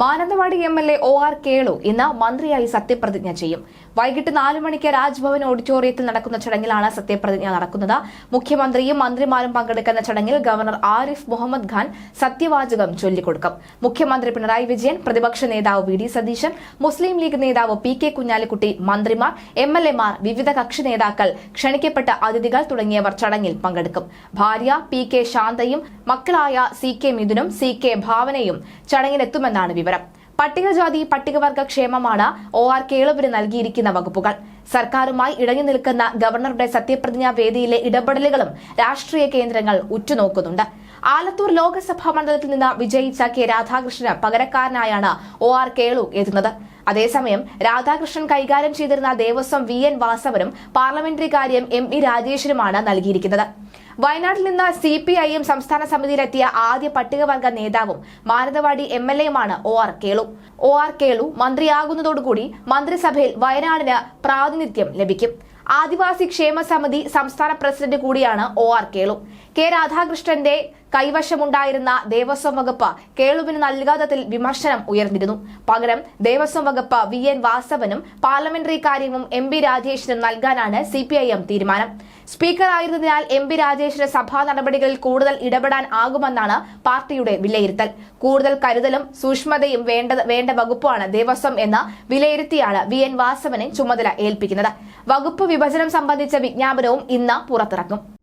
Mananthavady M L A O R Kelu ഇന്ന് മന്ത്രിയായി സത്യപ്രതിജ്ഞ ചെയ്യും. വൈകിട്ട് നാലു മണിക്ക് രാജ്ഭവൻ ഓഡിറ്റോറിയത്തിൽ നടക്കുന്ന ചടങ്ങിലാണ് സത്യപ്രതിജ്ഞ നടക്കുന്നത്. മുഖ്യമന്ത്രിയും മന്ത്രിമാരും പങ്കെടുക്കുന്ന ചടങ്ങിൽ ഗവർണർ ആരിഫ് മുഹമ്മദ് ഖാൻ സത്യവാചകം ചൊല്ലിക്കൊടുക്കും. മുഖ്യമന്ത്രി പിണറായി വിജയൻ പ്രതിപക്ഷ നേതാവ് വി ഡി സതീശൻ മുസ്ലിം ലീഗ് നേതാവ് പി കെ കുഞ്ഞാലിക്കുട്ടി മന്ത്രിമാർ എം എൽ എമാർ വിവിധ കക്ഷി നേതാക്കൾ ക്ഷണിക്കപ്പെട്ട അതിഥികൾ തുടങ്ങിയവർ ചടങ്ങിൽ പങ്കെടുക്കും. ഭാര്യ പി കെ ശാന്തയും മക്കളായ സി കെ മിഥുനും സി കെ ഭാവനയും ചടങ്ങിലെത്തുമെന്നാണ് വിവരം. പട്ടികജാതി പട്ടികവർഗ ക്ഷേമമാണ് ഒ ആർ കേളുവിന് നൽകിയിരിക്കുന്ന വകുപ്പുകൾ. സർക്കാരുമായി ഇടഞ്ഞു നിൽക്കുന്ന ഗവർണറുടെ സത്യപ്രതിജ്ഞാ വേദിയിലെ ഇടപെടലുകളും രാഷ്ട്രീയ കേന്ദ്രങ്ങൾ ഉറ്റുനോക്കുന്നുണ്ട്. ആലത്തൂർ ലോക്സഭാ മണ്ഡലത്തിൽ നിന്ന് വിജയിച്ച കെ രാധാകൃഷ്ണന് പകരക്കാരനായാണ് ഒ ആർ കേളു എത്തുന്നത്. അതേസമയം രാധാകൃഷ്ണൻ കൈകാര്യം ചെയ്തിരുന്ന ദേവസ്വം വി എൻ വാസവനും പാർലമെന്ററി കാര്യം എം ഇ രാജേഷിനുമാണ് നൽകിയിരിക്കുന്നത്. വയനാട്ടിൽ നിന്ന് സി പി ഐ എം സംസ്ഥാന സമിതിയിലെത്തിയ ആദ്യ പട്ടികവർഗ നേതാവും Mananthavady M L എയുമാണ് O R Kelu. O R Kelu മന്ത്രിയാകുന്നതോടുകൂടി മന്ത്രിസഭയിൽ വയനാടിന് പ്രാതിനിധ്യം ലഭിക്കും. ആദിവാസി ക്ഷേമ സമിതി സംസ്ഥാന പ്രസിഡന്റ് കൂടിയാണ് ഒ ആർ കേളു. കെ രാധാകൃഷ്ണന്റെ കൈവശമുണ്ടായിരുന്ന ദേവസ്വം വകുപ്പ് കേളുവിന് നൽകാത്തതിൽ വിമർശനം ഉയർന്നിരുന്നു. പകരം ദേവസ്വം വകുപ്പ് വി എൻ വാസവനും പാർലമെന്ററി കാര്യവും എം പി രാജേഷിനും നൽകാനാണ് സി തീരുമാനം. സ്പീക്കർ ആയിരുന്നതിനാൽ എം പി രാജേഷിന് സഭാ നടപടികളിൽ കൂടുതൽ ഇടപെടാൻ ആകുമെന്നാണ് പാർട്ടിയുടെ വിലയിരുത്തൽ. കൂടുതൽ കരുതലും സൂക്ഷ്മതയും വേണ്ട വേണ്ട വകുപ്പാണ് ദേവസ്വം എന്ന് വിലയിരുത്തിയാണ് വി എൻ വാസവനെ ചുമതല ഏൽപ്പിക്കുന്നത്. വകുപ്പ് വിഭജനം സംബന്ധിച്ച വിജ്ഞാപനവും ഇന്ന് പുറത്തിറക്കും